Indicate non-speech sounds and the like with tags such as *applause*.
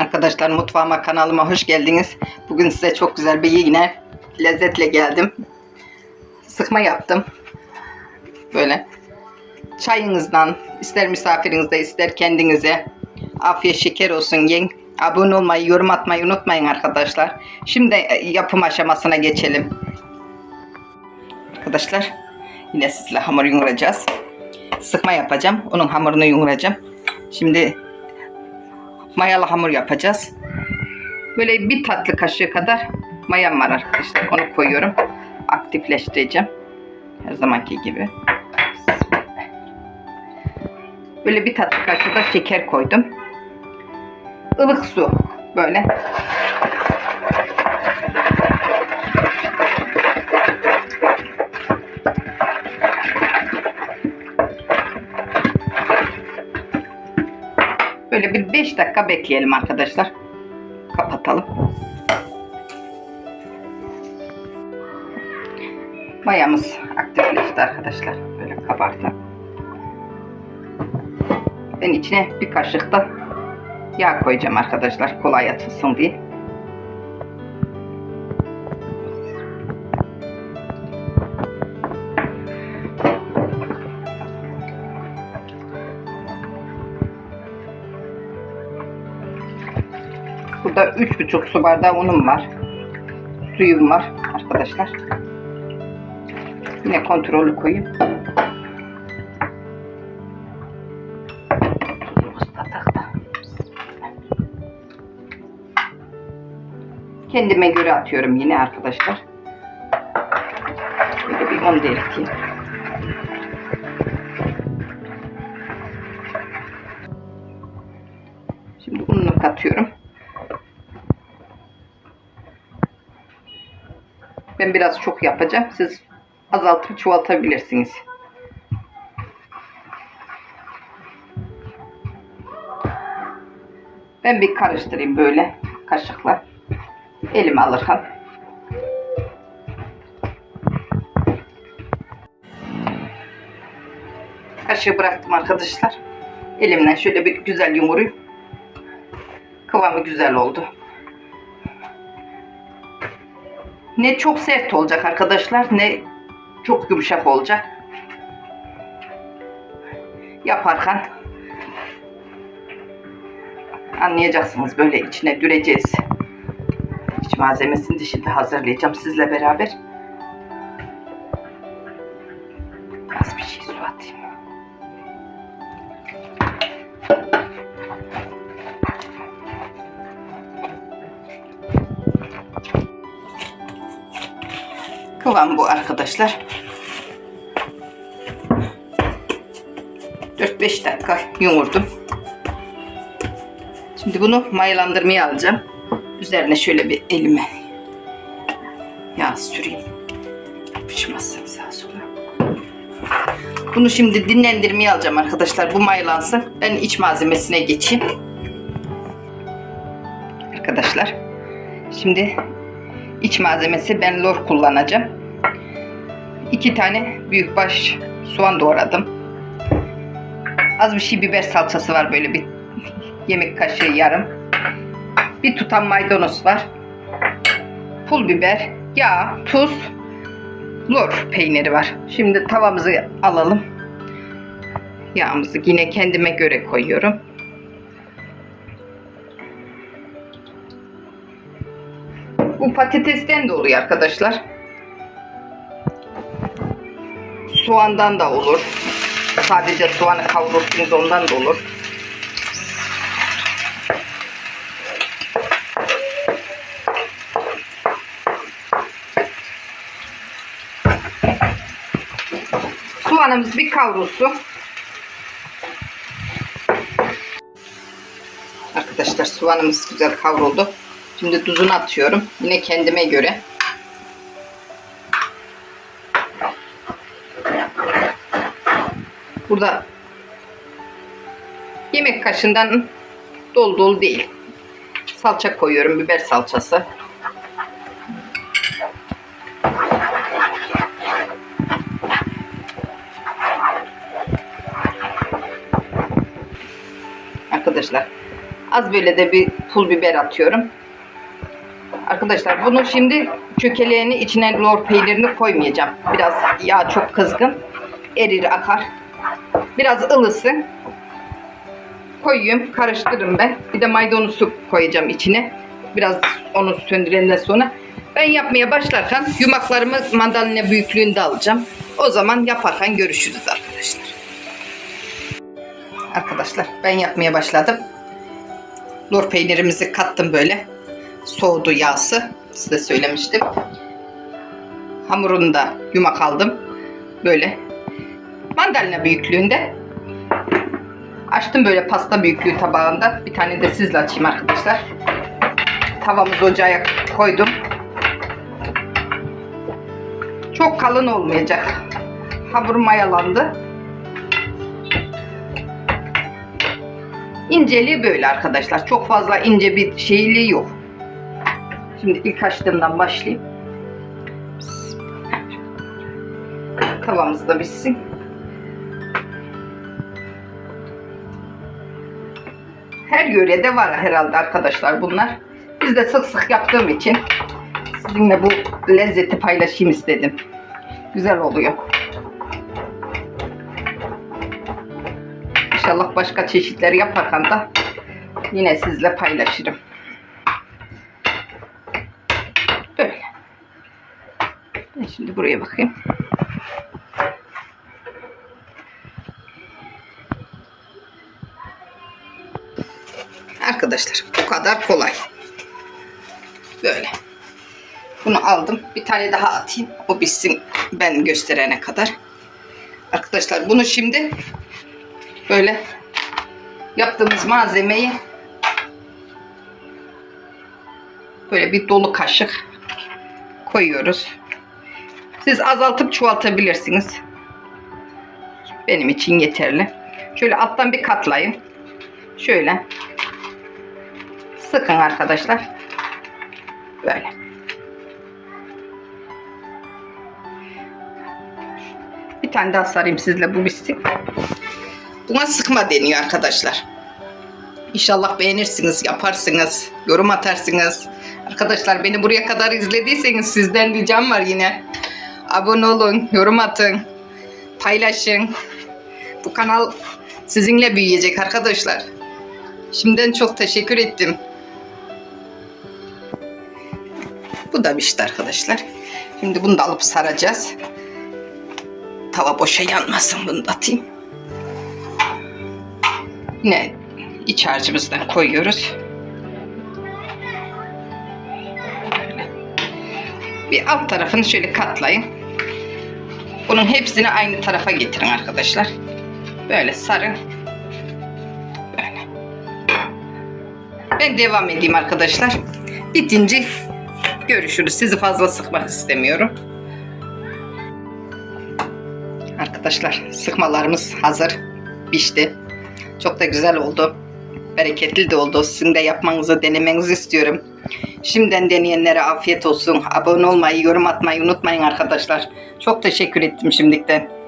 Arkadaşlar mutfağıma kanalıma hoş geldiniz. Bugün size çok güzel bir yine lezzetle geldim. Sıkma yaptım. Böyle çayınızdan ister misafirinizde ister kendinize afiyet şeker olsun yiyin. Abone olmayı, yorum atmayı unutmayın arkadaşlar. Şimdi e, yapım aşamasına geçelim. Arkadaşlar yine sizle hamur yoğuracağız. Sıkma yapacağım. Onun hamurunu yoğuracağım. Şimdi mayalı hamur yapacağız. Böyle bir tatlı kaşığı kadar mayam var arkadaşlar. Onu koyuyorum. Aktifleştireceğim. Her zamanki gibi. Böyle bir tatlı kaşığı da şeker koydum. Ilık su böyle. Böyle bir 5 dakika bekleyelim arkadaşlar. Kapatalım. Mayamız aktifleşti arkadaşlar. Böyle kabardı. Ben içine bir kaşık da yağ koyacağım arkadaşlar. Kolay atılsın diye. 3,5 su bardağı unum var. Suyum var arkadaşlar. Yine kontrollü koyayım. Kendime göre atıyorum yine arkadaşlar. Böyle bir 10 delteyim. Şimdi ununu katıyorum. Ben biraz çok yapacağım. Siz azaltıp çoğaltabilirsiniz. Ben bir karıştırayım böyle kaşıkla. Elime alırken. Kaşığı bıraktım arkadaşlar. Elimden şöyle bir güzel yumurayım. Kıvamı güzel oldu. Ne çok sert olacak arkadaşlar ne çok yumuşak olacak. Yaparken anlayacaksınız böyle içine düreceğiz. İç malzemesini de şimdi hazırlayacağım sizle beraber. Kıvam bu arkadaşlar. 4-5 dakika yoğurdum. Şimdi bunu mayalandırmaya alacağım. Üzerine şöyle bir elime yağ süreyim. Yapışmasın sağa sola. Bunu şimdi dinlendirmeye alacağım arkadaşlar. Bu mayalansın. Ben iç malzemesine geçeyim. Arkadaşlar. Şimdi iç malzemesi ben lor kullanacağım. İki tane büyükbaş soğan doğradım. Az bir şey biber salçası var böyle bir *laughs* yemek kaşığı yarım. Bir tutam maydanoz var. Pul biber, yağ, tuz, lor peyniri var. Şimdi tavamızı alalım. Yağımızı yine kendime göre koyuyorum. Bu patatesten de oluyor arkadaşlar. Soğandan da olur. Sadece soğanı kavurursunuz ondan da olur. Soğanımız bir kavrulsun. Arkadaşlar soğanımız güzel kavruldu. Şimdi tuzunu atıyorum. Yine kendime göre. Burada yemek kaşığından dolu dolu değil. Salça koyuyorum. Biber salçası. Arkadaşlar az böyle de bir pul biber atıyorum. Arkadaşlar bunu şimdi çökeleğini içine lor peynirini koymayacağım. Biraz yağ çok kızgın. Erir akar. Biraz ılısın. Koyuyorum. Karıştırırım ben. Bir de maydanozu koyacağım içine. Biraz onu söndürenden sonra. Ben yapmaya başlarken yumaklarımı mandalina büyüklüğünde alacağım. O zaman yaparken görüşürüz arkadaşlar. Arkadaşlar ben yapmaya başladım. Lor peynirimizi kattım böyle. Soğudu yağsı. Size söylemiştim. Hamurunu da yumak aldım. Böyle. Mandalina büyüklüğünde. Açtım böyle pasta büyüklüğü tabağında. Bir tane de sizle açayım arkadaşlar. Tavamızı ocağa koydum. Çok kalın olmayacak. Hamur mayalandı. İnceliği böyle arkadaşlar. Çok fazla ince bir şeyliği yok. Şimdi ilk açtığımdan başlayayım. Tavamız da bitsin. Her yörede var herhalde arkadaşlar bunlar. Biz de sık sık yaptığım için sizinle bu lezzeti paylaşayım istedim. Güzel oluyor. İnşallah başka çeşitleri yaparken da yine sizle paylaşırım. Böyle. Ben şimdi buraya bakayım. Arkadaşlar bu kadar kolay. Böyle. Bunu aldım. Bir tane daha atayım. O bitsin ben gösterene kadar. Arkadaşlar bunu şimdi böyle yaptığımız malzemeyi böyle bir dolu kaşık koyuyoruz. Siz azaltıp çoğaltabilirsiniz. Benim için yeterli. Şöyle alttan bir katlayın. Şöyle. Sıkın arkadaşlar. Böyle. Bir tane daha sarayım sizle bu bitsin. Buna sıkma deniyor arkadaşlar. İnşallah beğenirsiniz, yaparsınız, yorum atarsınız. Arkadaşlar beni buraya kadar izlediyseniz sizden ricam var yine. Abone olun, yorum atın, paylaşın. Bu kanal sizinle büyüyecek arkadaşlar. Şimdiden çok teşekkür ettim. Bu da pişti arkadaşlar. Şimdi bunu da alıp saracağız. Tava boşa yanmasın bunu da atayım. Yine iç harcımızdan koyuyoruz. Bir alt tarafını şöyle katlayın. Bunun hepsini aynı tarafa getirin arkadaşlar. Böyle sarın. Böyle. Ben devam edeyim arkadaşlar. Bitince görüşürüz. Sizi fazla sıkmak istemiyorum. Arkadaşlar sıkmalarımız hazır. Pişti. Çok da güzel oldu. Bereketli de oldu. Sizin de yapmanızı, denemenizi istiyorum. Şimdiden deneyenlere afiyet olsun. Abone olmayı, yorum atmayı unutmayın arkadaşlar. Çok teşekkür ettim şimdikten.